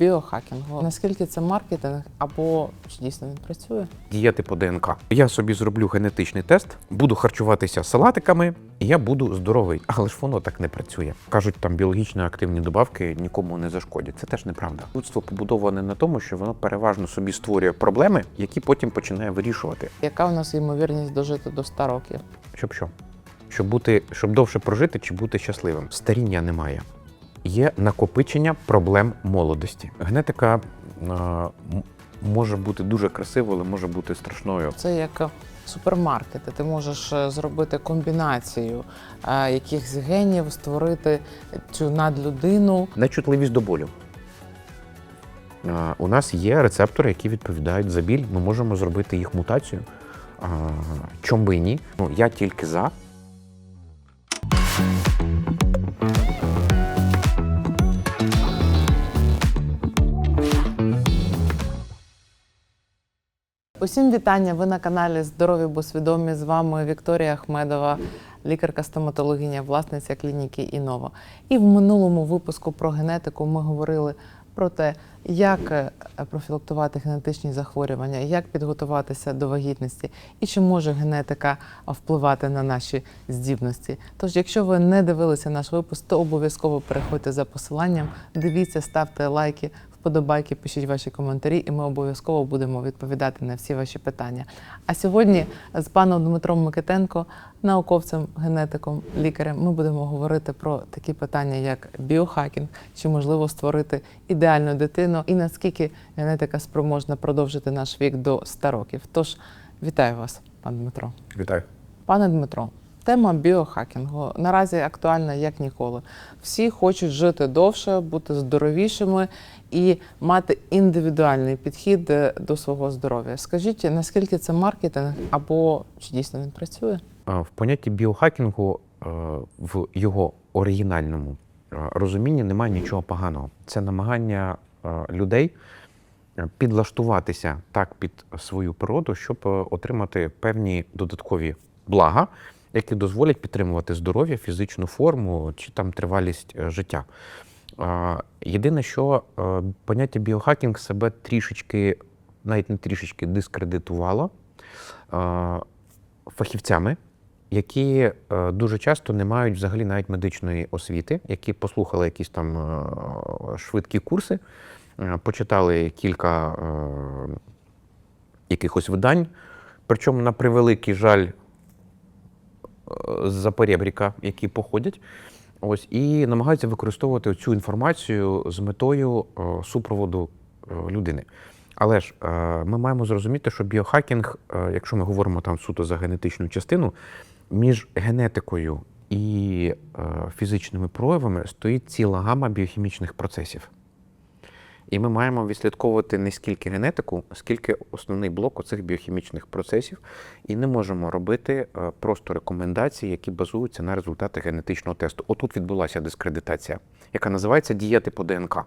біохакінгу. Наскільки це маркетинг або чи дійсно він працює? діяти по ДНК. Я собі зроблю генетичний тест, буду харчуватися салатиками, і я буду здоровий. Але ж воно так не працює. Кажуть, там біологічно активні добавки нікому не зашкодять. Це теж неправда. Людство побудоване на тому, що воно переважно собі створює проблеми, які потім починає вирішувати. Яка у нас ймовірність дожити до 100 років? Щоб що? Щоб бути, щоб довше прожити чи бути щасливим. Старіння немає. Є накопичення проблем молодості. Генетика е, може бути дуже красивою, але може бути страшною. Це як супермаркети. Ти можеш е, зробити комбінацію е, якихось генів, створити цю надлюдину. Нечутливість до болю. Е, У нас є рецептори, які відповідають за біль. Ми можемо зробити їх мутацію. Чом би і ні? Ну, я тільки за. Усім вітання! Ви на каналі Здорові бо свідомі. З вами Вікторія Ахмедова, лікарка-стоматологиня, власниця клініки Інова. І в минулому випуску про генетику ми говорили про те, як е, профілактувати генетичні захворювання, як підготуватися до вагітності і чи може генетика впливати на наші здібності. Тож, якщо ви не дивилися наш випуск, то обов'язково переходьте за посиланням, дивіться, ставте лайки, вподобайки, пишіть ваші коментарі, і ми обов'язково будемо відповідати на всі ваші питання. А сьогодні з паном Дмитром Микитенко, науковцем, генетиком, лікарем, ми будемо говорити про такі питання, як біохакінг, чи можливо створити ідеальну дитину, і наскільки генетика спроможна продовжити наш вік до 100 років. Тож вітаю вас, пан Дмитро. Вітаю. Пане Дмитро, тема біохакінгу наразі актуальна як ніколи. Всі хочуть жити довше, бути здоровішими і мати індивідуальний підхід е, до свого здоров'я. Скажіть, наскільки це маркетинг або чи дійсно він працює? В понятті біохакінгу е, в його оригінальному е, розумінні немає нічого поганого. Це намагання людей підлаштуватися так під свою природу, щоб отримати певні додаткові блага, які дозволять підтримувати здоров'я, фізичну форму чи там тривалість е, життя. Єдине, що е, поняття біохакінг себе трішечки, навіть не трішечки дискредитувало е, фахівцями, які дуже часто не мають взагалі навіть медичної освіти, які послухали якісь там швидкі курси, почитали кілька якихось видань. Причому на превеликий жаль з-за перебріка, які походять. Ось і намагаються використовувати цю інформацію з метою е, супроводу е, людини. Але ж е, ми маємо зрозуміти, що біохакінг, якщо ми говоримо там суто за генетичну частину, між генетикою і фізичними проявами стоїть ціла гама біохімічних процесів. І ми маємо відслідковувати не скільки генетику, скільки основний блок оцих біохімічних процесів, і не можемо робити е, просто рекомендації, які базуються на результатах генетичного тесту. Отут відбулася дискредитація, яка називається діяти по ДНК.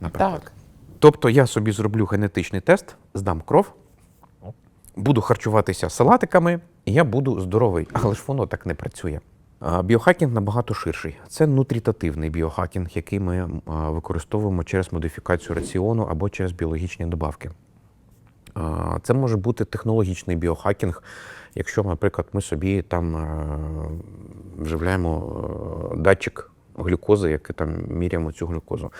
Наприклад. Так. Тобто я собі зроблю генетичний тест, здам кров, буду харчуватися салатиками, і я буду здоровий. Але ж воно так не працює. Біохакінг набагато ширший. Це нутрітативний біохакінг, який ми використовуємо через модифікацію раціону або через біологічні добавки. Це може бути технологічний біохакінг, якщо, наприклад, ми собі там е, вживляємо е, датчик глюкози, який там міряємо цю глюкозу.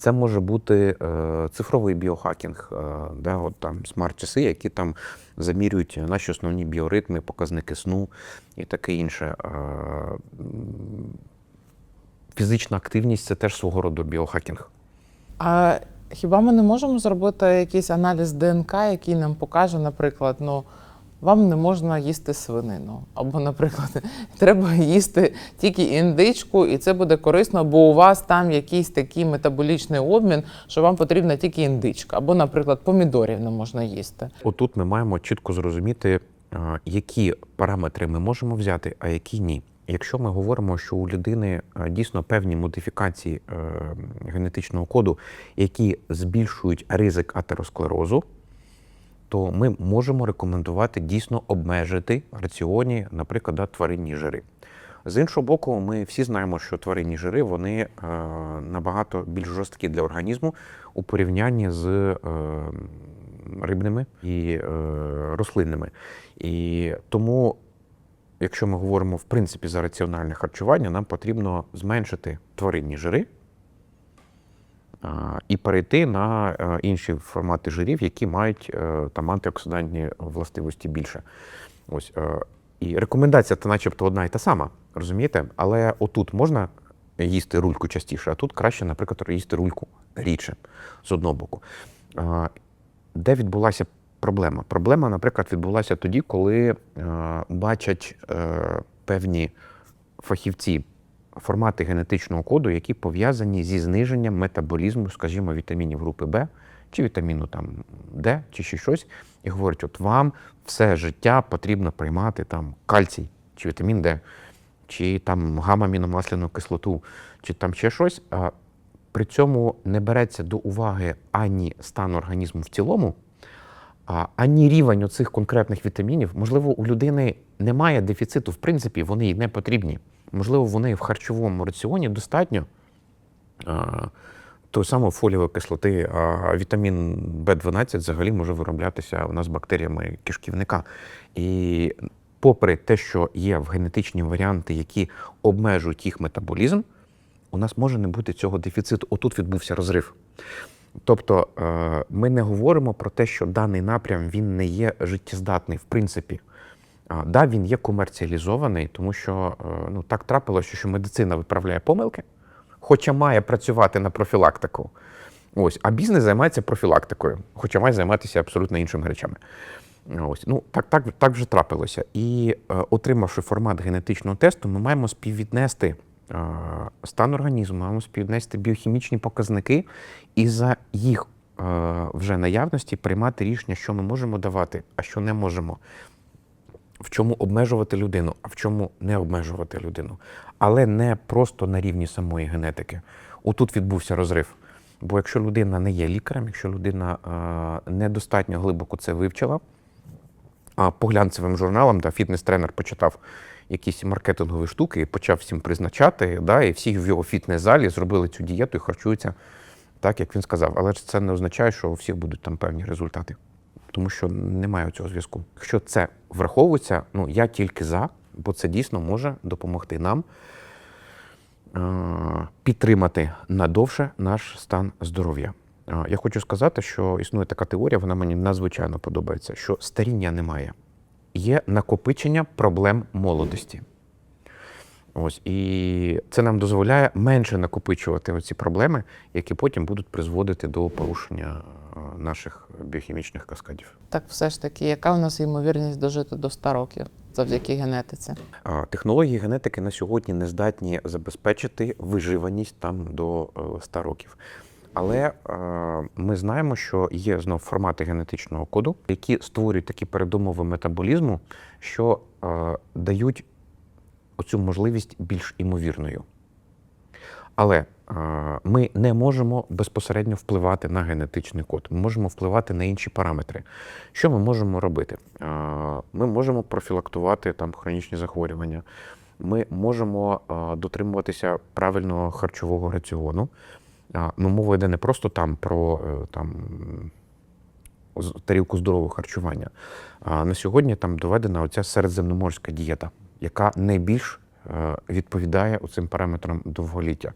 Це може бути е, цифровий біохакінг, е, де от там смарт-часи, які там замірюють наші основні біоритми, показники сну і таке інше. Е, фізична активність це теж свого роду біохакінг. А хіба ми не можемо зробити якийсь аналіз ДНК, який нам покаже, наприклад, ну вам не можна їсти свинину, або, наприклад, треба їсти тільки індичку, і це буде корисно, бо у вас там якийсь такий метаболічний обмін, що вам потрібна тільки індичка, або, наприклад, помідорів не можна їсти. Отут ми маємо чітко зрозуміти, е, які параметри ми можемо взяти, а які ні. Якщо ми говоримо, що у людини е, дійсно певні модифікації е, генетичного коду, які збільшують ризик атеросклерозу, то ми можемо рекомендувати дійсно обмежити раціоні, наприклад, да, тваринні жири. З іншого боку, ми всі знаємо, що тваринні жири вони е, набагато більш жорсткі для організму у порівнянні з е, рибними і е, рослинними. І тому, якщо ми говоримо в принципі за раціональне харчування, нам потрібно зменшити тваринні жири і перейти на е, інші формати жирів, які мають е, там антиоксидантні властивості більше. Ось е, і рекомендація та начебто одна і та сама, розумієте? Але отут можна їсти рульку частіше, а тут краще, наприклад, їсти рульку рідше з одного боку. Де відбулася проблема? Проблема, наприклад, відбулася тоді, коли бачать певні фахівці формати генетичного коду, які пов'язані зі зниженням метаболізму, скажімо, вітамінів групи Б чи вітаміну там Д, чи ще щось, і говорять, от вам все життя потрібно приймати там кальцій, чи вітамін Д, чи там гамма-аміномасляну кислоту, чи там ще щось. При цьому не береться до уваги ані стан організму в цілому, ані рівень оцих конкретних вітамінів. Можливо, у людини немає дефіциту, в принципі, вони їй не потрібні. Можливо, вони в харчовому раціоні достатньо тої самої фолієвої кислоти, а вітамін В12 взагалі може вироблятися у нас бактеріями кишківника. І попри те, що є в генетичні варіанти, які обмежують їх метаболізм, у нас може не бути цього дефіциту. Отут відбувся розрив. Тобто е, ми не говоримо про те, що даний напрям він не є життєздатний, в принципі. А, Да, він є комерціалізований, тому що е, ну, так трапилося, що медицина виправляє помилки, хоча має працювати на профілактику. Ось, а бізнес займається профілактикою, хоча має займатися абсолютно іншими речами. Ось, ну, так, так, так вже трапилося. І е, отримавши формат генетичного тесту, ми маємо співвіднести е, стан організму, маємо співвіднести біохімічні показники і за їх вже наявності приймати рішення, що ми можемо давати, а що не можемо. В чому обмежувати людину, а в чому не обмежувати людину. Але не просто на рівні самої генетики. Отут відбувся розрив. Бо якщо людина не є лікарем, якщо людина е, недостатньо глибоко це вивчила, а по глянцевим журналам, да, фітнес-тренер почитав якісь маркетингові штуки і почав всім призначати, да, і всі в його фітнес-залі зробили цю дієту і харчуються так, як він сказав. Але ж це не означає, що у всіх будуть там певні результати. Тому що немає цього зв'язку. Якщо це враховується, ну я тільки за, бо це дійсно може допомогти нам е, підтримати надовше наш стан здоров'я. Е, Я хочу сказати, що існує така теорія, вона мені надзвичайно подобається, що старіння немає. Є накопичення проблем молодості. Ось і це нам дозволяє менше накопичувати оці проблеми, які потім будуть призводити до порушення наших біохімічних каскадів. Так, все ж таки, яка у нас ймовірність дожити до 100 років завдяки генетиці? Технології генетики на сьогодні не здатні забезпечити виживаність там до е, 100 років. Але е, ми знаємо, що є знов формати генетичного коду, які створюють такі передумови метаболізму, що е, дають оцю можливість більш імовірною. Але е, ми не можемо безпосередньо впливати на генетичний код. Ми можемо впливати на інші параметри. Що ми можемо робити? Ми можемо профілактувати там хронічні захворювання. Ми можемо дотримуватися правильного харчового раціону. Ну, мова йде не просто там про е, там, тарілку здорового харчування. А на сьогодні там доведена оця середземноморська дієта, яка найбільш е, відповідає цим параметрам довголіття.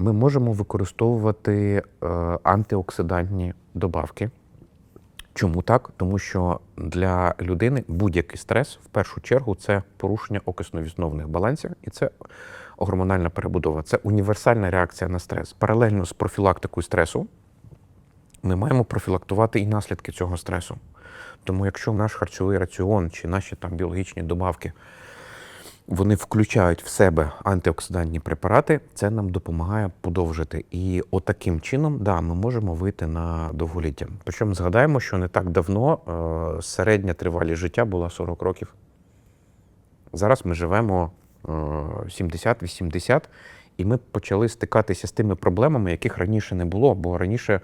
Ми можемо використовувати е, антиоксидантні добавки. Чому так? Тому що для людини будь-який стрес, в першу чергу, це порушення окисно-вісновних балансів, і це гормональна перебудова. Це універсальна реакція на стрес. Паралельно з профілактикою стресу ми маємо профілактувати і наслідки цього стресу. Тому якщо наш харчовий раціон чи наші там біологічні добавки вони включають в себе антиоксидантні препарати, це нам допомагає подовжити. І отаким чином, да, ми можемо вийти на довголіття. Причому згадаємо, що не так давно е, середня тривалість життя була 40 років. Зараз ми живемо е, 70-80, і ми почали стикатися з тими проблемами, яких раніше не було, бо раніше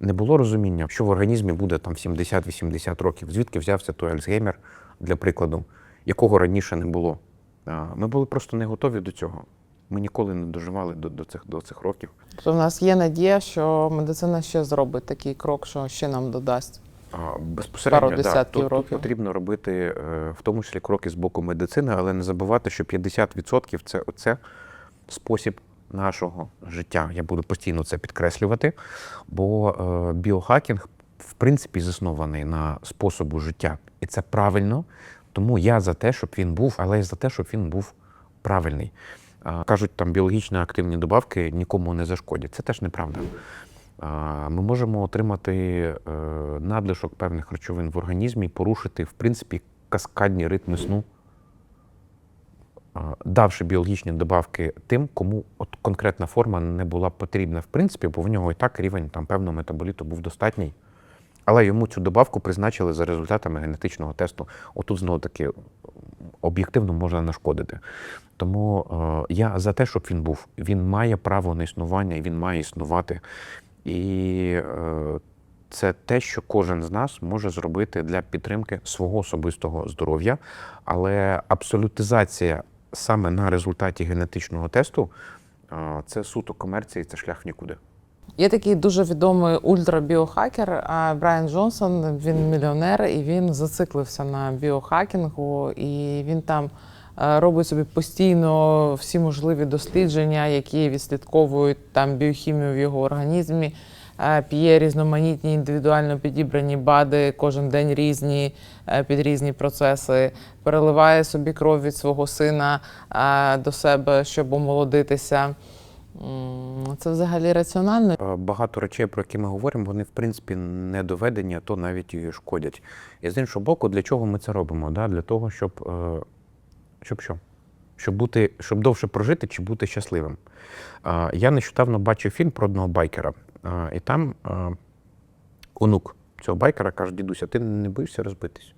не було розуміння, що в організмі буде там 70-80 років. Звідки взявся той Альцгеймер, для прикладу, якого раніше не було. Ми були просто не готові до цього. Ми ніколи не доживали до, до, цих, до цих років. Тобто в нас є надія, що медицина ще зробить такий крок, що ще нам додасть. А, Безпосередньо Пару да, тут, років. тут потрібно робити е, в тому числі кроки з боку медицини, але не забувати, що 50% це оце спосіб нашого життя. Я буду постійно це підкреслювати, бо е, біохакінг в принципі заснований на способу життя, і це правильно. Тому я за те, щоб він був, але й за те, щоб він був правильний. Кажуть, там біологічно активні добавки нікому не зашкодять. Це теж неправда. Ми можемо отримати е, надлишок певних речовин в організмі порушити, в принципі, каскадні ритми сну, давши біологічні добавки тим, кому от конкретна форма не була потрібна, в принципі, бо в нього і так рівень там, певного метаболіту був достатній. Але йому цю добавку призначили за результатами генетичного тесту. Отут знову таки об'єктивно можна нашкодити. Тому е, я за те, щоб він був. Він має право на існування і він має існувати. І е, це те, що кожен з нас може зробити для підтримки свого особистого здоров'я. Але абсолютизація саме на результаті генетичного тесту е, це суто комерція, і це шлях в нікуди. Є такий дуже відомий ультрабіохакер Брайан Джонсон. Він мільйонер і він зациклився на біохакінгу, і він там е, робить собі постійно всі можливі дослідження, які відслідковують там біохімію в його організмі. Е, П'є різноманітні індивідуально підібрані БАДи, кожен день різні е, під різні процеси, переливає собі кров від свого сина до себе, щоб омолодитися. Це взагалі раціонально. Е, Багато речей, про які ми говоримо, вони в принципі не доведені, а то навіть і шкодять. І з іншого боку, для чого ми це робимо? Да? Для того, щоб, е, щоб що? Щоб бути, щоб довше прожити чи бути щасливим. Е, Я нещодавно бачив фільм про одного байкера, і там онук цього байкера каже: дідуся, ти не боїшся розбитись?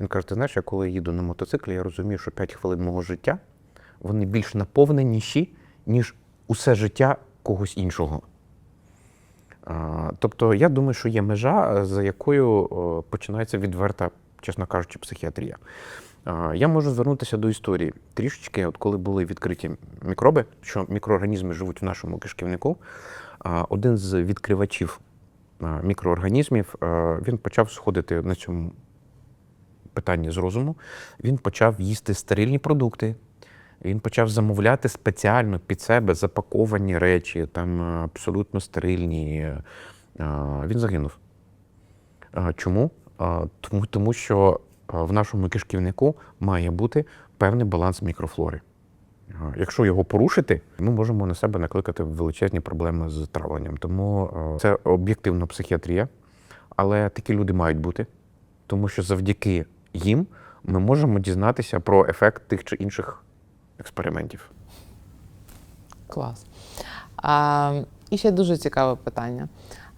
Він каже: ти знаєш, я коли їду на мотоциклі, я розумію, що 5 хвилин мого життя вони більш наповненіші, ніж усе життя когось іншого. Тобто, я думаю, що є межа, е, за якою починається відверта, чесно кажучи, психіатрія. Я можу звернутися до історії. Трішечки, от коли були відкриті мікроби, що мікроорганізми живуть в нашому кишківнику, один з відкривачів мікроорганізмів він почав сходити на цьому питанні з розуму. Він почав їсти стерильні продукти. Він почав замовляти спеціально під себе запаковані речі, там е, абсолютно стерильні. Е, Він загинув. Е, Чому? Е, Тому, тому що е, в нашому кишківнику має бути певний баланс мікрофлори. Е, Якщо його порушити, ми можемо на себе накликати величезні проблеми з травленням. Тому е, це об'єктивно психіатрія, але такі люди мають бути, тому що завдяки їм ми можемо дізнатися про ефект тих чи інших експериментів. Клас. А, і ще дуже цікаве питання.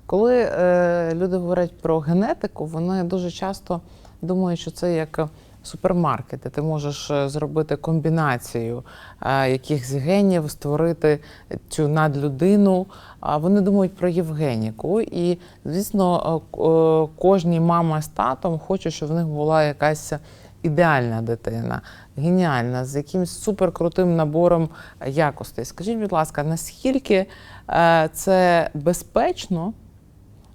Коли е, люди говорять про генетику, вони дуже часто думають, що це як супермаркет, де ти можеш е, зробити комбінацію е, якихось генів, створити цю надлюдину. А вони думають про Євгеніку. І, звісно, е, е, кожні мама з татом хоче, щоб в них була якась ідеальна дитина, геніальна, з якимось суперкрутим набором якостей. Скажіть, будь ласка, наскільки е, це безпечно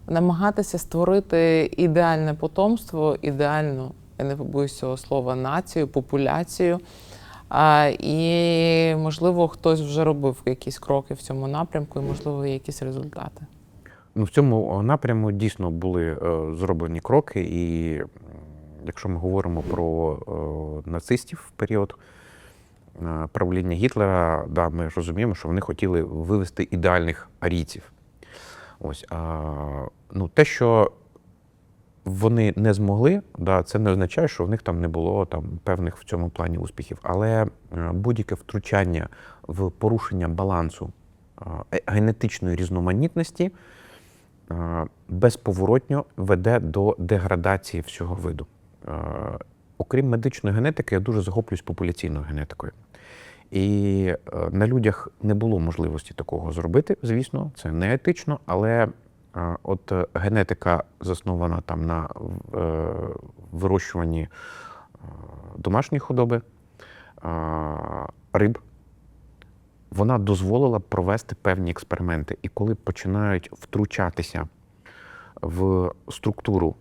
намагатися створити ідеальне потомство, ідеальну, я не побоюсь цього слова, націю, популяцію? А, і, можливо, хтось вже робив якісь кроки в цьому напрямку, і, можливо, є якісь результати. Ну, в цьому напряму дійсно були е, зроблені кроки, і якщо ми говоримо про е, нацистів в період е, правління Гітлера, да, ми розуміємо, що вони хотіли вивести ідеальних арійців. Ось, а, ну, те, що вони не змогли, да, це не означає, що в них там не було там, певних в цьому плані успіхів. Але е, будь-яке втручання в порушення балансу генетичної різноманітності безповоротньо веде до деградації всього виду. Е, Окрім медичної генетики, я дуже захоплююсь популяційною генетикою. І е, на людях не було можливості такого зробити, звісно, це не етично, але е, от генетика заснована там на вирощуванні домашньої худоби, риб, вона дозволила провести певні експерименти. І коли починають втручатися в структуру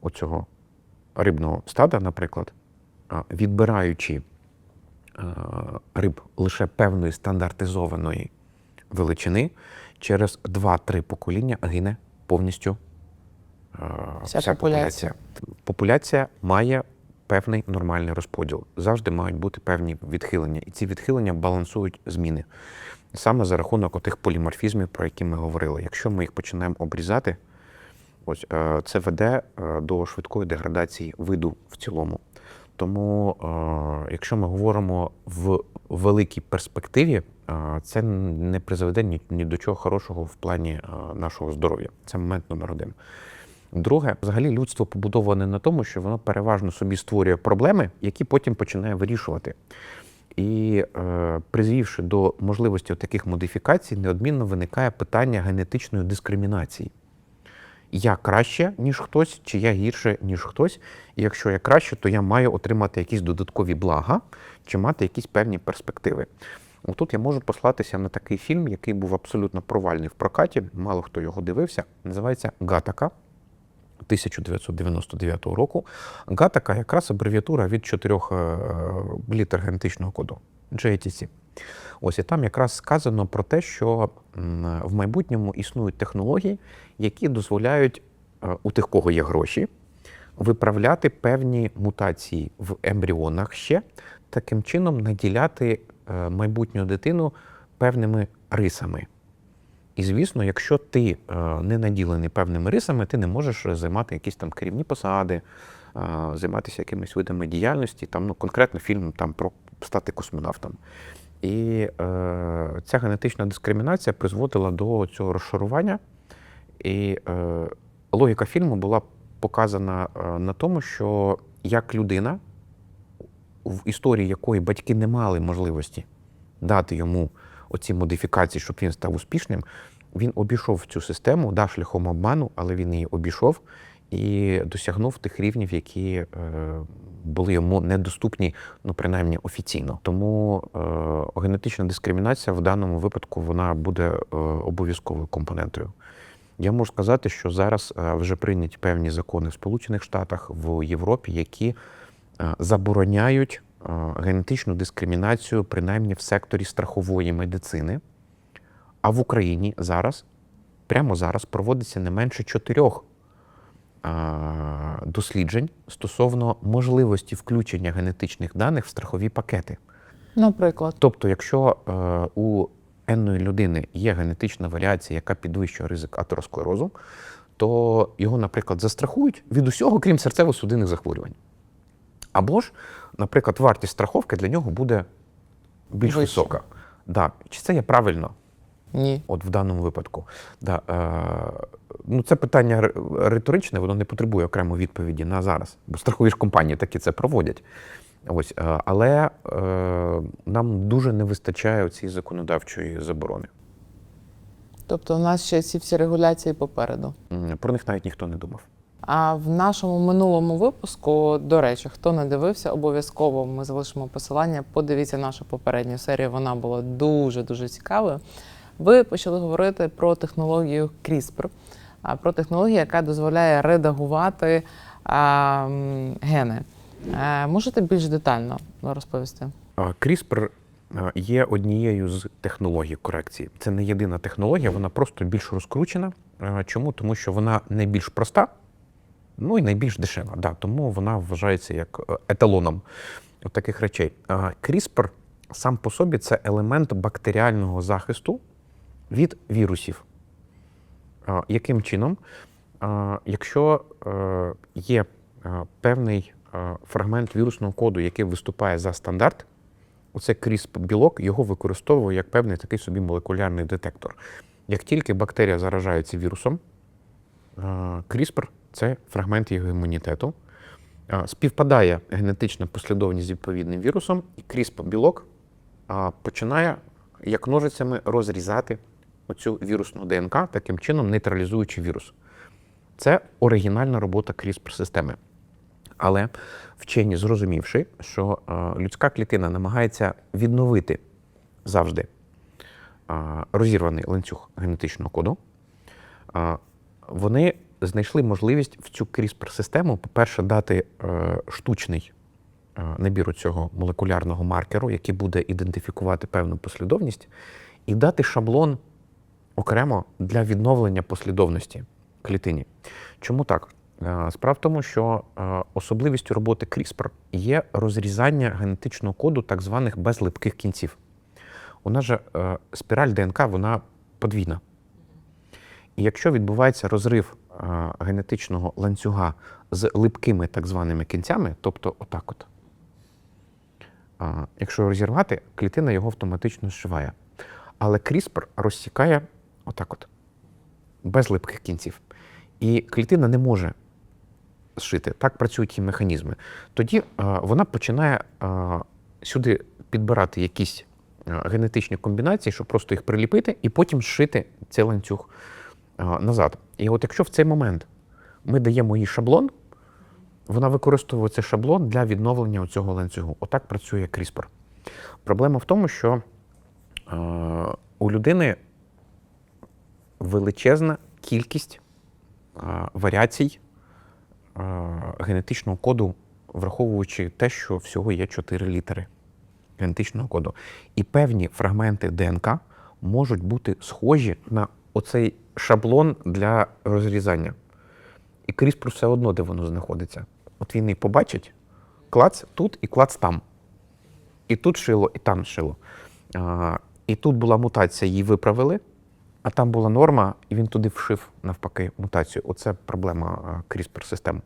оцього рибного стада, наприклад, відбираючи е, риб лише певної стандартизованої величини, через 2-3 покоління гине повністю е, Вся вся, популяція. популяція. Популяція має певний нормальний розподіл. Завжди мають бути певні відхилення, і ці відхилення балансують зміни. Саме за рахунок отих поліморфізмів, про які ми говорили. Якщо ми їх починаємо обрізати, ось е, це веде е, до швидкої деградації виду в цілому. Тому, е, якщо ми говоримо в великій перспективі, це не призведе ні, ні до чого хорошого в плані нашого здоров'я. Це момент номер один. Друге, взагалі людство побудоване на тому, що воно переважно собі створює проблеми, які потім починає вирішувати. І е, призвівши до можливості таких модифікацій, неодмінно виникає питання генетичної дискримінації. Я краще, ніж хтось, чи я гірше, ніж хтось. І якщо я краще, то я маю отримати якісь додаткові блага чи мати якісь певні перспективи. Отут я можу послатися на такий фільм, який був абсолютно провальний в прокаті. Мало хто його дивився. Називається Гатака. 1999 року. Гатака якраз абревіатура від чотирьох е, літер генетичного коду GATC. Ось і там якраз сказано про те, що в майбутньому існують технології, які дозволяють е, у тих, кого є гроші, виправляти певні мутації в ембріонах ще, таким чином наділяти е, майбутню дитину певними рисами. І звісно, якщо ти е, не наділений певними рисами, ти не можеш займати якісь там керівні посади, займатися якимись видами діяльності. Там ну, конкретно фільм там про стати космонавтом. І е, ця генетична дискримінація призводила до цього розшарування. І е, логіка фільму була показана е, на тому, що як людина, в історії якої батьки не мали можливості дати йому оці модифікації, щоб він став успішним, він обійшов цю систему, да, шляхом обману, але він її обійшов і досягнув тих рівнів, які е, були йому недоступні, ну принаймні офіційно. Тому е, генетична дискримінація в даному випадку вона буде е, обов'язковою компонентою. Я можу сказати, що зараз вже прийняті певні закони в Сполучених Штатах, в Європі, які забороняють генетичну дискримінацію, принаймні в секторі страхової медицини. А в Україні зараз, прямо зараз, проводиться не менше чотирьох досліджень стосовно можливості включення генетичних даних в страхові пакети. Наприклад, Тобто, якщо е, у енної людини є генетична варіація, яка підвищує ризик атеросклерозу, то його, наприклад, застрахують від усього, крім серцево-судинних захворювань. Або ж, наприклад, вартість страховки для нього буде більш Вища. висока. Да. Чи це є правильно? Ні. От в даному випадку. Да, е, ну, це питання риторичне, воно не потребує окремої відповіді на зараз. Бо страхові ж компанії таки це проводять. Ось, е, але е, нам дуже не вистачає цієї законодавчої заборони. Тобто у нас ще ці всі регуляції попереду. Про них навіть ніхто не думав. А в нашому минулому випуску, до речі, хто не дивився, обов'язково ми залишимо посилання. Подивіться нашу попередню серію. Вона була дуже дуже цікавою. Ви почали говорити про технологію CRISPR, про технологію, яка дозволяє редагувати гени. Можете більш детально розповісти? CRISPR є однією з технологій корекції. Це не єдина технологія, вона просто більш розкручена. Чому? Тому що вона найбільш проста, ну і найбільш дешева. Да, тому вона вважається як е, еталоном таких речей. CRISPR сам по собі це елемент бактеріального захисту від вірусів. Яким чином? Якщо е, є е, певний е, фрагмент вірусного коду, який виступає за стандарт, оце CRISPR-білок його використовує як певний такий собі молекулярний детектор. Як тільки бактерія заражається вірусом, CRISPR це фрагмент його імунітету. Співпадає генетична послідовність з відповідним вірусом, і CRISPR-білок починає як ножицями розрізати оцю вірусну ДНК, таким чином нейтралізуючи вірус. Це оригінальна робота CRISPR-системи. Але вчені, зрозумівши, що е, людська клітина намагається відновити завжди е, розірваний ланцюг генетичного коду, е, вони знайшли можливість в цю CRISPR-систему, по-перше, дати штучний набір цього молекулярного маркеру, який буде ідентифікувати певну послідовність, і дати шаблон окремо для відновлення послідовності клітині. Чому так? Е, Справа в тому, що е, особливістю роботи CRISPR є розрізання генетичного коду так званих безлипких кінців. У нас же е, спіраль ДНК вона подвійна. І якщо відбувається розрив генетичного ланцюга з липкими так званими кінцями, тобто отак от, якщо розірвати, клітина його автоматично зшиває. Але CRISPR розсікає отак от, без липких кінців. І клітина не може зшити. Так працюють ті механізми. Тоді а, вона починає а, сюди підбирати якісь а, генетичні комбінації, щоб просто їх приліпити, і потім зшити цей ланцюг назад. І от якщо в цей момент ми даємо їй шаблон, вона використовує цей шаблон для відновлення цього ланцюгу. Отак працює CRISPR. Проблема в тому, що е, у людини величезна кількість варіацій генетичного коду, враховуючи те, що всього є 4 літери генетичного коду. І певні фрагменти ДНК можуть бути схожі на оцей шаблон для розрізання. І CRISPR все одно, де воно знаходиться. От він і побачить клац тут і клац там. І тут шило, і там шило. А, і тут була мутація, її виправили, а там була норма, і він туди вшив навпаки мутацію. Оце проблема CRISPR-систем.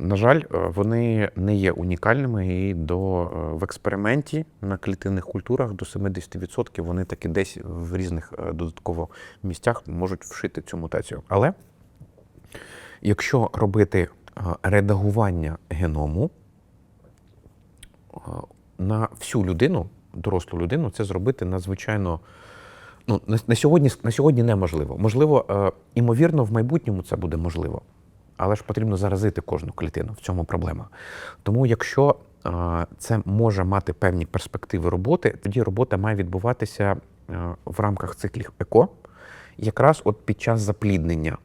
На жаль, е, вони не є унікальними і до, е, в експерименті на клітинних культурах до 70% вони таки десь в різних е, додатково місцях можуть вшити цю мутацію. Але якщо робити е, редагування геному е, на всю людину, дорослу людину, це зробити надзвичайно. Ну, на, на, сьогодні, на сьогодні неможливо. Можливо, е, імовірно, в майбутньому це буде можливо. Але ж потрібно заразити кожну клітину. В цьому проблема. Тому, якщо е, це може мати певні перспективи роботи, тоді робота має відбуватися е, в рамках циклів ЕКО, якраз от під час запліднення,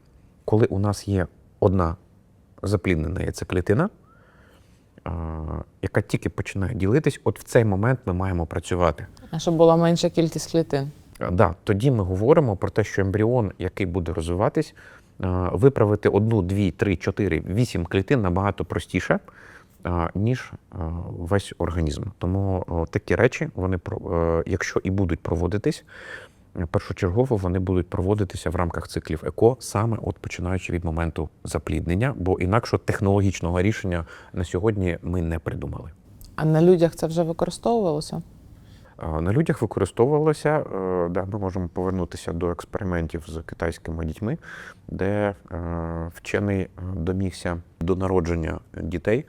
коли у нас є одна запліднена яйцеклітина, е, яка тільки починає ділитись, от в цей момент ми маємо працювати. А щоб була менша кількість клітин. Е, Да, тоді ми говоримо про те, що ембріон, який буде розвиватись, е, виправити одну, дві, три, чотири, вісім клітин набагато простіше, е, ніж весь організм. Тому такі речі, вони якщо і будуть проводитись, першочергово вони будуть проводитися в рамках циклів ЕКО, саме от починаючи від моменту запліднення, бо інакше технологічного рішення на сьогодні ми не придумали. А на людях це вже використовувалося? А, На людях використовувалося, е, да, ми можемо повернутися до експериментів з китайськими дітьми, де е, вчений е, домігся до народження дітей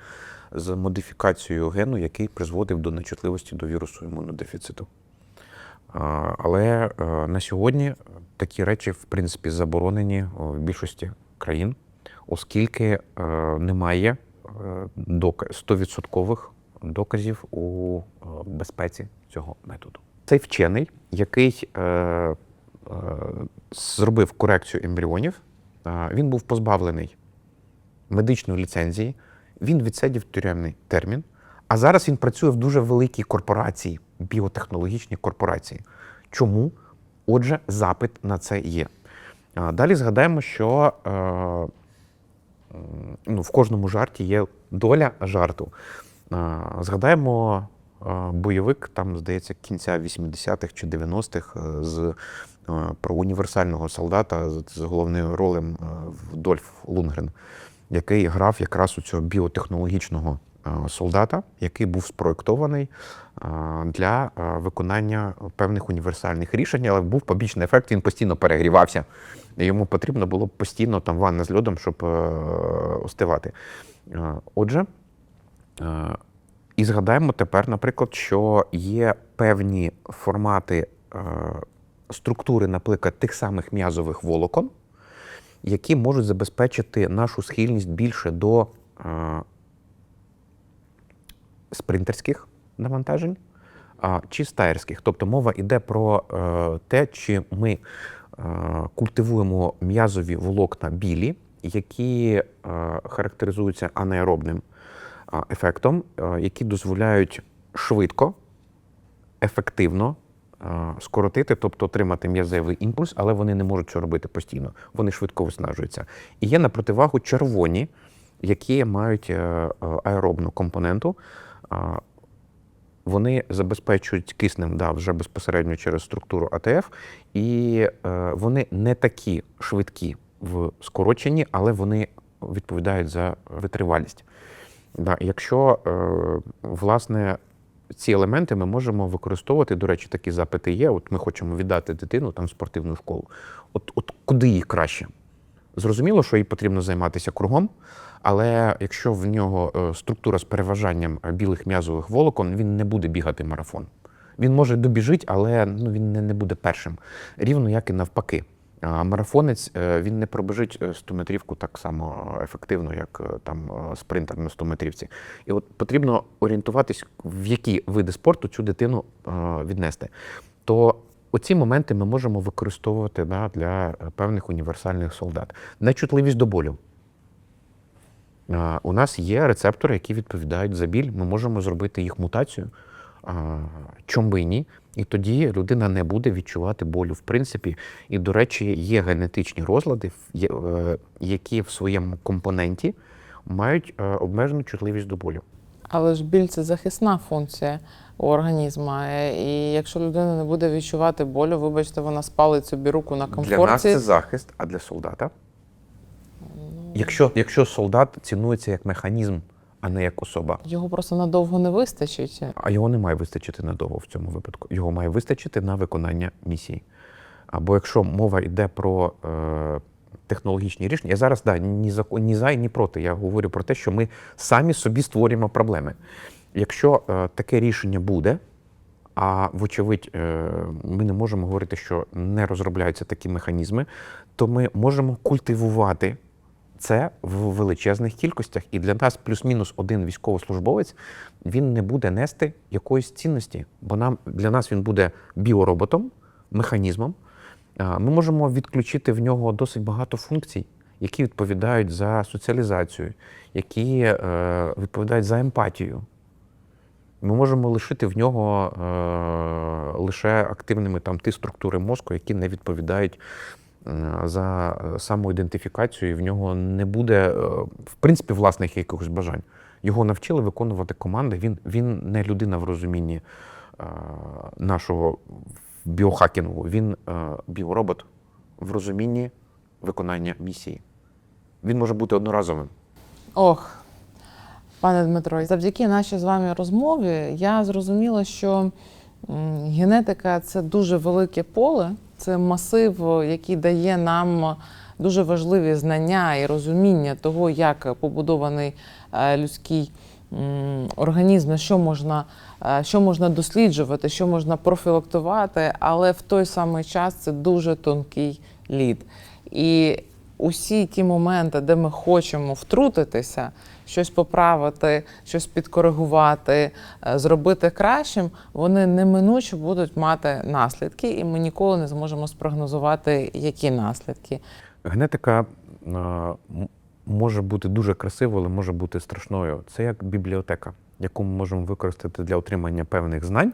з модифікацією гену, який призводив до нечутливості до вірусу імунодефіциту. Але е, на сьогодні такі речі, в принципі, заборонені в більшості країн, оскільки е, немає е, дока- 100% доказів у е, безпеці цього методу. Цей вчений, який е, е, зробив корекцію ембріонів, е, він був позбавлений медичної ліцензії, він відсидів тюремний термін, а зараз він працює в дуже великій корпорації, біотехнологічній корпорації. Чому? Отже, запит на це є. А, Далі згадаємо, що е, ну, в кожному жарті є доля жарту. Згадаємо бойовик, там, здається, кінця 80-х чи 90-х е, з е, про універсального солдата з, головною ролем е, Дольф Лунгрен, який грав якраз у цього біотехнологічного солдата, який був спроєктований е, для виконання певних універсальних рішень, але був побічний ефект, він постійно перегрівався. Йому потрібно було постійно там ванна з льодом, щоб остивати. Отже, і згадаємо тепер, наприклад, що є певні формати е, структури, наприклад, тих самих м'язових волокон, які можуть забезпечити нашу схильність більше до е, спринтерських навантажень чи стаєрських. Тобто мова йде про е, те, чи ми е, культивуємо м'язові волокна білі, які е, характеризуються анаеробним ефектом, е, які дозволяють швидко, ефективно е, скоротити, тобто отримати м'язевий імпульс, але вони не можуть це робити постійно. Вони швидко виснажуються. І є на противагу червоні, які мають е, аеробну компоненту. Вони забезпечують киснем да, вже безпосередньо через структуру АТФ, і вони не такі швидкі в скороченні, але вони відповідають за витривалість. Да, якщо е, власне ці елементи ми можемо використовувати, до речі, такі запити є. От ми хочемо віддати дитину там в спортивну школу. От, от куди їй краще? Зрозуміло, що їй потрібно займатися кругом, але якщо в нього е, структура з переважанням е, білих м'язових волокон, він не буде бігати марафон. Він може добіжить, але ну, він не, не буде першим. Рівно як і навпаки. Марафонець е, він не пробіжить 100-метрівку так само ефективно, як е, там е, спринтер на 100-метрівці. І от потрібно орієнтуватись, в які види спорту цю дитину е, віднести. То оці моменти ми можемо використовувати да, для е, певних універсальних солдат. Нечутливість до болю. У нас є рецептори, які відповідають за біль. Ми можемо зробити їх мутацію. А, Чом би і ні? І тоді людина не буде відчувати болю. В принципі, і, до речі, є генетичні розлади, е, які в своєму компоненті мають е, обмежену чутливість до болю. Але ж біль це захисна функція у організму. Е, І якщо людина не буде відчувати болю, вибачте, вона спалить собі руку на комфорті. Для нас це захист, а для солдата. Якщо, якщо солдат цінується як механізм, а не як особа. Його просто надовго не вистачить. А його не має вистачити надовго в цьому випадку. Його має вистачити на виконання місії. Або якщо мова йде про е, технологічні рішення, я зараз да, ні, за, ні за і ні проти. Я говорю про те, що ми самі собі створюємо проблеми. Якщо е, таке рішення буде, а вочевидь, е, ми не можемо говорити, що не розробляються такі механізми, то ми можемо культивувати це в величезних кількостях. І для нас плюс-мінус один військовослужбовець він не буде нести якоїсь цінності, бо нам для нас він буде біороботом, механізмом. Ми можемо відключити в нього досить багато функцій, які відповідають за соціалізацію, які е, відповідають за емпатію. Ми можемо лишити в нього е, лише активними там ті структури мозку, які не відповідають за е, самоідентифікацію, і в нього не буде, е, в принципі, власних якихось бажань. Його навчили виконувати команди. Він, він не людина в розумінні е, нашого біохакінгу, він е, біоробот в розумінні виконання місії. Він може бути одноразовим. Ох, пане Дмитро, завдяки нашій з вами розмові я зрозуміла, що генетика це дуже велике поле, це масив, який дає нам дуже важливі знання і розуміння того, як побудований е, людський організм, що можна, е, що можна досліджувати, що можна профілактувати, але в той самий час це дуже тонкий лід. І усі ті моменти, де ми хочемо втрутитися, щось поправити, щось підкоригувати, е, зробити кращим, вони неминуче будуть мати наслідки, і ми ніколи не зможемо спрогнозувати, які наслідки. Генетика е, може бути дуже красивою, але може бути страшною. Це як бібліотека, яку ми можемо використати для отримання певних знань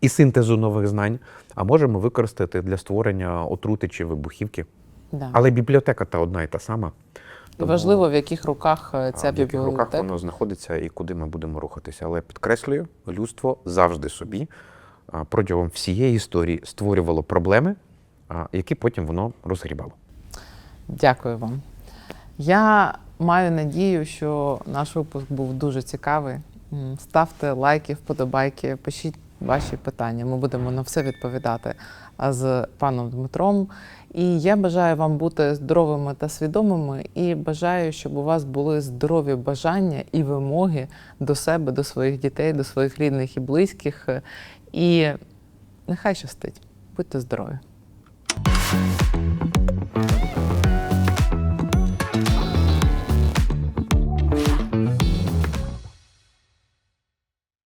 і синтезу нових знань, а можемо використати для створення отрути чи вибухівки. Да. Але бібліотека та одна і та сама. І важливо, в яких руках е, ця в яких руках бібліотека. воно знаходиться і куди ми будемо рухатися. Але підкреслюю, людство завжди собі а, протягом всієї історії створювало проблеми, а, які потім воно розгрібало. Дякую вам. Я маю надію, що наш випуск був дуже цікавий. Ставте лайки, вподобайки, пишіть ваші питання. Ми будемо на все відповідати з паном Дмитром. І я бажаю вам бути здоровими та свідомими, і бажаю, щоб у вас були здорові бажання і вимоги до себе, до своїх дітей, до своїх рідних і близьких. І нехай щастить. Будьте здорові!